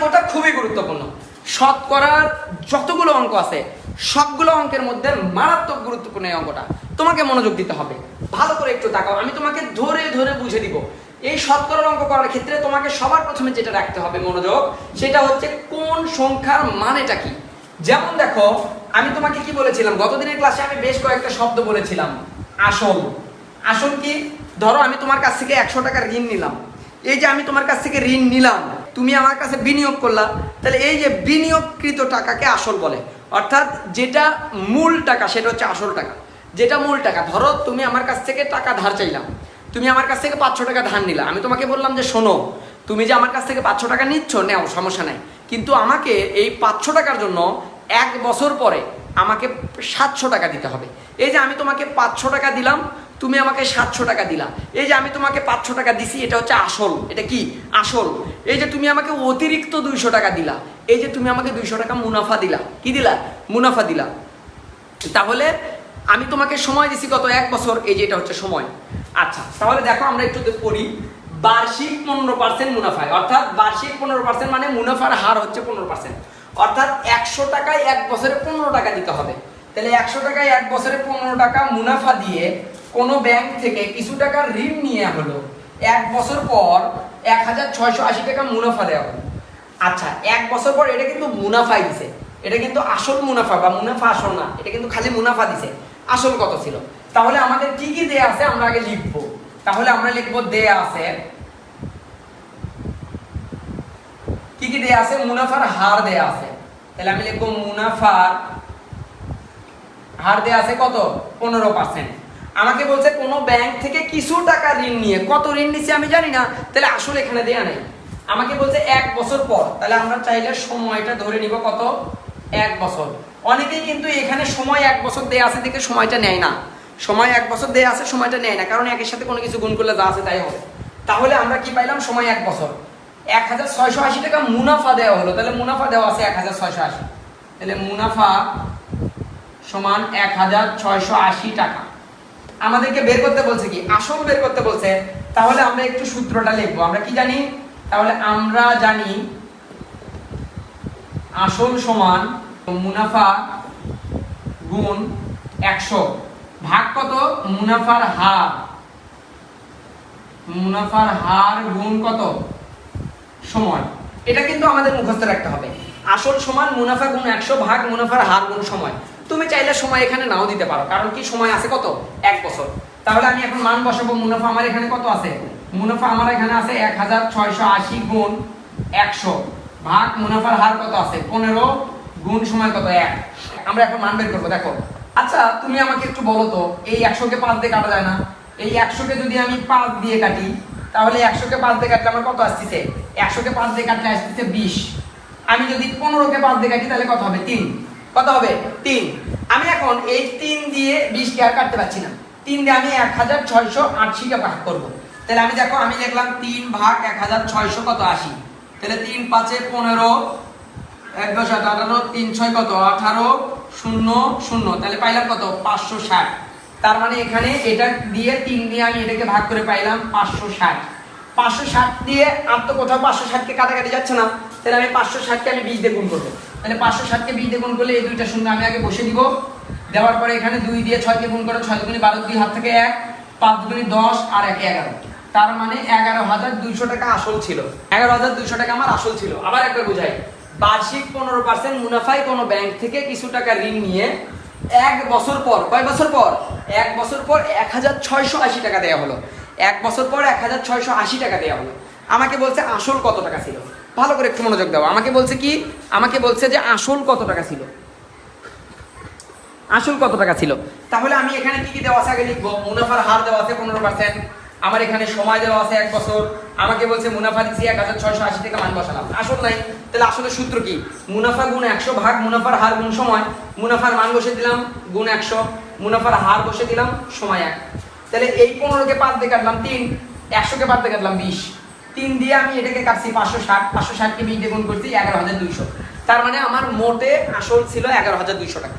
অঙ্কটা খুবই গুরুত্বপূর্ণ। শতকরার যতগুলো অঙ্ক আছে, সবগুলো অঙ্কের মধ্যে মারাত্মক গুরুত্বপূর্ণ এই অঙ্কটা। তোমাকে মনোযোগ দিতে হবে। ভালো করে একটু তাকাও, আমি তোমাকে ধরে ধরে বুঝে দিব। এই শতকরার অঙ্ক করার ক্ষেত্রে তোমাকে সবার প্রথমে যেটা রাখতে হবে মনোযোগ, সেটা হচ্ছে কোন সংখ্যার মানেটা কি। যেমন দেখো, আমি তোমাকে কি বলেছিলাম, গতদিনের ক্লাসে আমি বেশ কয়েকটা শব্দ বলেছিলাম। আসল। আসল কি? ধরো আমি তোমার কাছ থেকে একশো টাকার ঋণ নিলাম। এই যে আমি তোমার কাছ থেকে ঋণ নিলাম তুমি আমার কাছে বিনিয়োগ করলা, তাহলে এই যে বিনিয়োগকৃত টাকাকে আসল বলে, অর্থাৎ যেটা মূল টাকা সেটা হচ্ছে আসল টাকা। যেটা মূল টাকা, ধরো তুমি আমার কাছ থেকে টাকা ধার চাইলাম তুমি আমার কাছ থেকে পাঁচশো টাকা ধার নিলা। আমি তোমাকে বললাম যে, শোনো, তুমি যে আমার কাছ থেকে পাঁচশো টাকা নিচ্ছ, নেও, সমস্যা নাই। কিন্তু আমাকে এই পাঁচশো টাকার জন্য এক বছর পরে আমাকে সাতশো টাকা দিতে হবে। এই যে আমি তোমাকে পাঁচশো টাকা দিলাম, তুমি আমাকে সাতশো টাকা দিলা। এই যে আমি তোমাকে পাঁচশো টাকা দিছি, এটা হচ্ছে আসল। এটা কি? আসল। এই যে তুমি আমাকে অতিরিক্ত দুইশো টাকা দিলা, এই যে তুমি আমাকে দুইশো টাকা মুনাফা দিলা, কি দিলা? মুনাফা দিলা। তাহলে আমি তোমাকে সময় দিছি কত এক বছর, এই যে এটা হচ্ছে সময়। আচ্ছা তাহলে দেখো আমরা একটু পড়ি, বার্ষিক পনেরো পার্সেন্ট মুনাফায়, অর্থাৎ বার্ষিক পনেরো পার্সেন্ট মানে মুনাফার হার হচ্ছে পনেরো পার্সেন্ট অর্থাৎ একশো টাকায় এক বছরে পনেরো টাকা দিতে হবে। তাহলে একশো টাকায় এক বছরে পনেরো টাকা মুনাফা দিয়ে কোনো ব্যাংক থেকে কিছু টাকা ঋণ নিয়ে হলো। এক বছর পর এক হাজার ছয়শো আশি টাকা মুনাফা দেওয়া হলো। আচ্ছা এক বছর পর এটা কিন্তু মুনাফাই দিছে। এটা কিন্তু আসল মুনাফা বা মুনাফা আসল না, এটা কিন্তু খালি মুনাফা দিছে। আসল কত ছিল? তাহলে আমাদের কি কি দেয়া আছে আমরা আগে লিখব। তাহলে আমরা লিখব দেয়া আছে, কি কি দেয়া আছে? মুনাফার হার দেয়া আছে। তাহলে আমি লিখব মুনাফার হার দেয়া আছে কত? পনেরো পার্সেন্ট আমাকে বলছে, কোনো ব্যাংক থেকে কিছু টাকা ঋণ নিয়ে। কত ঋণ নিচ্ছে আমি জানি না, তাহলে আসলে এখানে দেয়া নেই। আমাকে বলছে, এক বছর পর। তাহলে আমরা চাইলে সময়টা ধরে নিব কত? এক বছর। অনেকেই কিন্তু এখানে সময় এক বছর দেয়া আছে দেখে সময়টা নেয় না। সময় এক বছর দেয়া আছে, সময়টা নেয় না। কারণ একের সাথে কোনো কিছু গুণ করলে যা আছে তাই হবে। তাহলে আমরা কি পাইলাম? সময় এক বছর। এক হাজার ছয়শো আশি টাকা মুনাফা দেওয়া হলো। তাহলে মুনাফা দেওয়া আছে এক হাজার ছয়শো আশি। তাহলে মুনাফা সমান এক হাজার ছয়শো আশি টাকা। আমাদেরকে বের করতে বলছে কি? আসল বের করতে বলছে। তাহলে আমরা একটু সূত্রটা লিখব। আমরা কি জানি? তাহলে আমরা জানি আসল সমান মুনাফা গুণ একশো। ভাগ কত? মুনাফার হার। মুনাফার হার গুণ কত? সময়। এটা কিন্তু আমাদের মুখস্থ রাখতে হবে। আসল সমান মুনাফা গুণ একশো ভাগ মুনাফার হার গুণ সময়। তুমি চাইলে সময় এখানে নাও দিতে পারো। কারণ কি সময় আছে কত? এক বছর। তাহলে আমি এখন মান বসাবো, মুনাফা আমার এখানে কত আছে? মুনাফা আমার এখানে আছে এক হাজার ছয়শো আশি গুণ একশো। ভাগ মুনাফার হার কত আছে? পনেরো গুণ সময় কত? এক। আমরা এখন মান বের করব, দেখো। আচ্ছা তুমি আমাকে একটু বলো তো, এই একশোকে পাঁচ দিয়ে কাটা যায় না? এই একশোকে যদি আমি পাঁচ দিয়ে কাটি, তাহলে একশোকে পাঁচ দিয়ে কাটলে আমার কত আসতেছে? একশোকে পাঁচ দিয়ে কাটলে আসতেছে বিশ। আমি যদি পনেরোকে পাঁচ দিয়ে কাটি, তাহলে কত হবে? তিন। কত হবে? তিন। আমি এখন এই তিন দিয়ে বিশ বিশকে আর কাটতে পারছি না। তিন দিয়ে আমি এক হাজার ছয়শো আশিকে ভাগ করব। তাহলে আমি দেখো, আমি লিখলাম তিন ভাগ এক হাজার ছয়শো কত আশি? তাহলে তিন পাঁচে পনেরো, এক দশ আট, আঠারো, তিন ছয় কত? আঠারো, শূন্য শূন্য। তাহলে পাইলাম কত? পাঁচশো ষাট। তার মানে এখানে এটা দিয়ে তিন দিয়ে আমি এটাকে ভাগ করে পাইলাম পাঁচশো ষাট। পাঁচশো ষাট দিয়ে আর তো কোথাও পাঁচশো ষাটকে কাটাকাটি যাচ্ছে না। তাহলে আমি পাঁচশো ষাটকে আমি বিশ গুণ করব। তাহলে পাঁচশো ষাটকে বিশ দিয়ে গুণ করলে এই দুইটা শূন্য আমি আগে বসে দিব। দেওয়ার পরে এখানে দুই দিয়ে ছয়কে গুণ করো, ছয় দুগুনি বারো, দুই হাত থেকে এক, পাঁচ দুগুনি দশ আর একে এগারো। তার মানে এগারো হাজার দুইশো টাকা আসল ছিল। এগারো হাজার দুইশো টাকা আমার আসল ছিল। আবার একবার বোঝাই। বার্ষিক পনেরো পার্সেন্ট মুনাফায় কোনো ব্যাংক থেকে কিছু টাকা ঋণ নিয়ে এক বছর পর, কয় বছর পর? এক বছর পর এক হাজার ছয়শো আশি টাকা দেওয়া হলো। এক বছর পর এক হাজার ছয়শো আশি টাকা দেওয়া হলো। আমাকে বলছে আসল কত টাকা ছিল? ভালো করে একটু মনোযোগ দাও। আমাকে বলছে কি? আমাকে বলছে যে আসল কত টাকা ছিল? আসল কত টাকা ছিল? তাহলে আমি এখানে কি কি দেওয়া আছে আগে লিখব? মুনাফার হার দেওয়া আছে পনেরো পার্সেন্ট আমার এখানে সময় দেওয়া আছে এক বছর। আমাকে বলছে মুনাফা দিচ্ছি এক হাজার ছয়শো আশি টাকা মান বসালাম। আসল নাই। তাহলে আসলে সূত্র কি? মুনাফা গুণ একশো ভাগ মুনাফার হার গুণ সময়। মুনাফার মান বসে দিলাম গুণ একশো। মুনাফার হার বসে দিলাম সময় এক। তাহলে এই পনেরোকে পাঁচ দিয়ে কাটলাম তিন। একশোকে পাঁচ দিয়ে কাটলাম বিশ। তিন দিয়ে আমি এটাকে কাটছি পাঁচশো ষাট, পাঁচশো ষাটকে মিনিটে গুণ করছি এগারো হাজার দুইশো। তার মানে আমার মোটে আসল ছিল এগারো হাজার দুইশো টাকা।